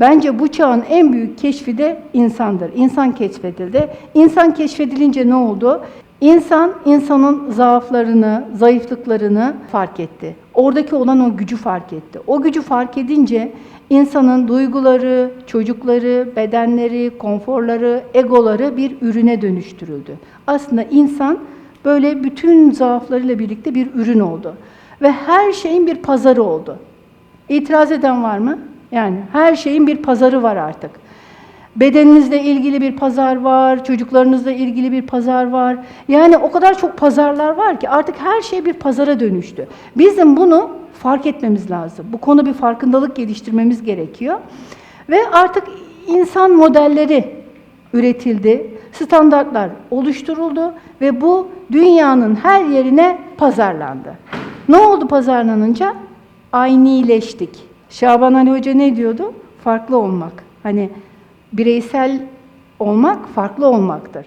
Bence bu çağın en büyük keşfi de insandır. İnsan keşfedildi. İnsan keşfedilince ne oldu? İnsan, insanın zaaflarını, zayıflıklarını fark etti. Oradaki olan o gücü fark etti. O gücü fark edince insanın duyguları, çocukları, bedenleri, konforları, egoları bir ürüne dönüştürüldü. Aslında insan böyle bütün zaaflarıyla birlikte bir ürün oldu. Ve her şeyin bir pazarı oldu. İtiraz eden var mı? Yani her şeyin bir pazarı var artık. Bedeninizle ilgili bir pazar var, çocuklarınızla ilgili bir pazar var. Yani o kadar çok pazarlar var ki artık her şey bir pazara dönüştü. Bizim bunu fark etmemiz lazım. Bu konu bir farkındalık geliştirmemiz gerekiyor. Ve artık insan modelleri üretildi, standartlar oluşturuldu ve bu dünyanın her yerine pazarlandı. Ne oldu pazarlanınca? Aynileştik. Şaban Ali Hoca ne diyordu? Farklı olmak. Hani bireysel olmak farklı olmaktır.